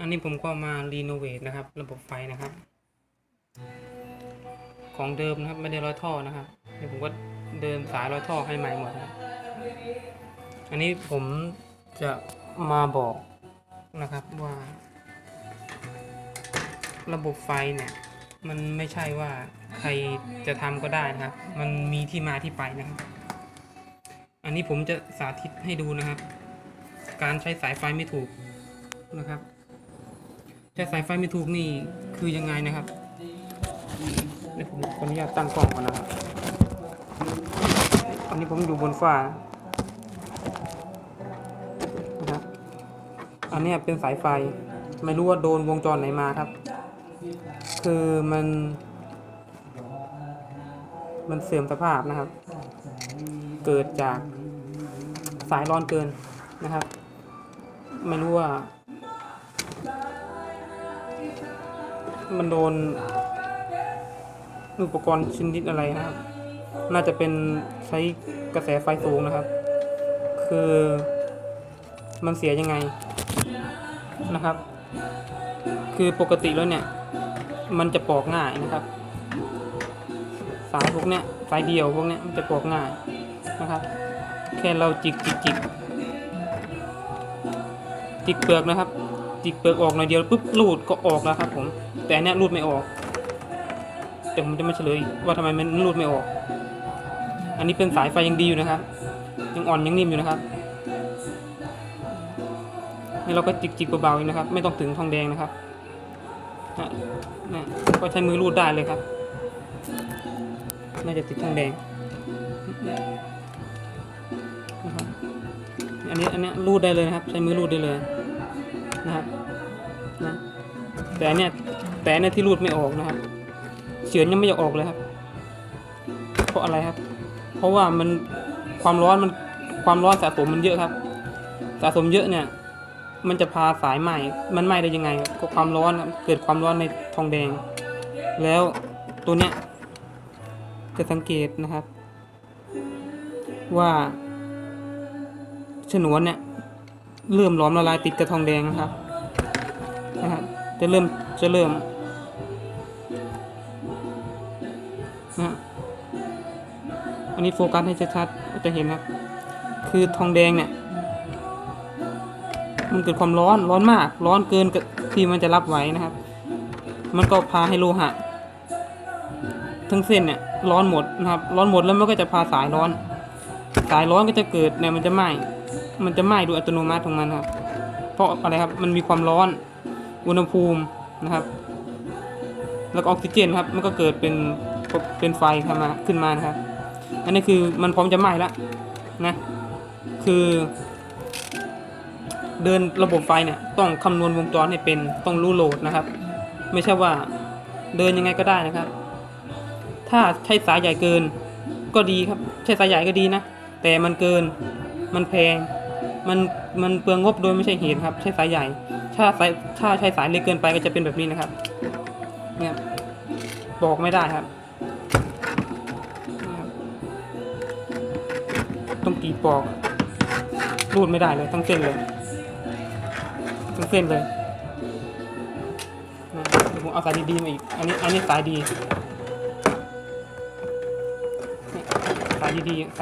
อันนี้ผมก็มารีโนเวทนะครับ ระบบไฟนะครับ ของเดิมนะครับไม่ได้ร้อยท่อนะครับเดี๋ยวผมก็เดินสายร้อยท่อให้ใหม่หมดนะอันนี้ผมจะมาบอกนะครับว่า ระบบไฟเนี่ย มันไม่ใช่ว่าใครจะทำก็ได้นะครับ มันมีที่มาที่ไปนะครับ อันนี้ผมจะสาธิตให้ดูนะครับ การใช้สายไฟไม่ถูกนะครับใช้สายไฟไม่ถูกนี่คือยังไงนะครับเดี๋ยวผมขออนุญาตตั้งกล้องก่อนนะครับอันนี้ผมอยู่บนฟ้านะครับอันนี้เป็นสายไฟไม่รู้ว่าโดนวงจรไหนมาครับ คือมัน มันเสื่อมสภาพนะครับ เกิดจากสายร้อนเกิน นะครับ ไม่รู้ว่า มันโดนอุปกรณ์ชนิดอะไรนะครับ น่าจะเป็นใช้กระแสไฟสูงนะครับ คือมันเสียยังไงนะครับ คือปกติแล้วเนี่ย มันจะปอกง่ายนะครับ สายพวกเนี้ยสายเดียวพวกเนี้ยมันจะปอกง่ายนะครับ แค่เราจิกจิกจิก จิกเปลือกนะครับ จิกเปลือกออกหน่อยเดียวปุ๊บรูดก็ออกแล้วครับผม แต่อันเนี้ยรูดไม่ออกแต่ผมจะมาเฉลยว่าทำไมมันรูดไม่ออก อันนี้เป็นสายไฟยังดีอยู่นะครับ ยังอ่อนยังนิ่มอยู่นะครับนี่เราก็จิกจิกเบาๆนะครับ ไม่ต้องถึงทองแดงนะครับนะนะก็ใช้มือรูดได้เลยครับ น่าจะติดทองแดง อันนี้อันนี้รูดได้เลยนะครับ ใช้มือรูดได้เลยนะครับนะแต่อันเนี้ยแต่อันเนี้ยที่รูดไม่ออกนะครับเฉือนยังไม่อยากออกเลยครับ เพราะอะไรครับ เพราะว่ามันความร้อนมันความร้อนสะสมมันเยอะครับ สะสมเยอะเนี่ย มันจะพาสายไหมมันไหมได้ยังไงก็ความร้อนครับเกิดความร้อนในทองแดง แล้วตัวเนี้ยจะสังเกตนะครับ ว่า ฉนวนเนี่ยเริ่มหลอมละลายติดกับทองแดงนะครับนะครับจะเริ่มจะเริ่มนะฮะอันนี้โฟกัสให้ชัดๆก็จะเห็นครับ คือทองแดงเนี่ย มันเกิดความร้อนร้อนมาก ร้อนเกินที่มันจะรับไหวนะครับ มันก็พาให้โลหะทั้งเส้นเนี่ยร้อนหมดนะครับ ร้อนหมดแล้วมันก็จะพาสายร้อน สายร้อนก็จะเกิดเนี่ยมันจะไหม้ มันจะไหม้โดยอัตโนมัติของมันครับ เพราะอะไรครับ มันมีความร้อน อุณหภูมินะครับ แล้วก็ออกซิเจนครับ มันก็เกิดเป็นเป็นไฟขึ้นมาขึ้นมานะครับ อันนี้คือมันพร้อมจะไหม้แล้วนะ คือ เดินระบบไฟเนี่ย ต้องคำนวณวงจรให้เป็น ต้องรู้โหลดนะครับ ไม่ใช่ว่าเดินยังไงก็ได้นะครับ ถ้าใช้สายใหญ่เกินก็ดีครับ ใช้สายใหญ่ก็ดีนะ แต่มันเกิน มันแพง มันมันเปลืองงบโดยไม่ใช่เหตุครับ ใช้สายใหญ่ ถ้าสายถ้าใช้สายเล็กเกินไปก็จะเป็นแบบนี้นะครับ เนี่ยบอกไม่ได้ครับ ต้องกรีดปอกรูดไม่ได้เลยทั้งเส้นเลยทั้งเส้นเลยเดี๋ยวผมเอาสายดีๆมาอีก อันนี้อันนี้สายดี สายดีๆ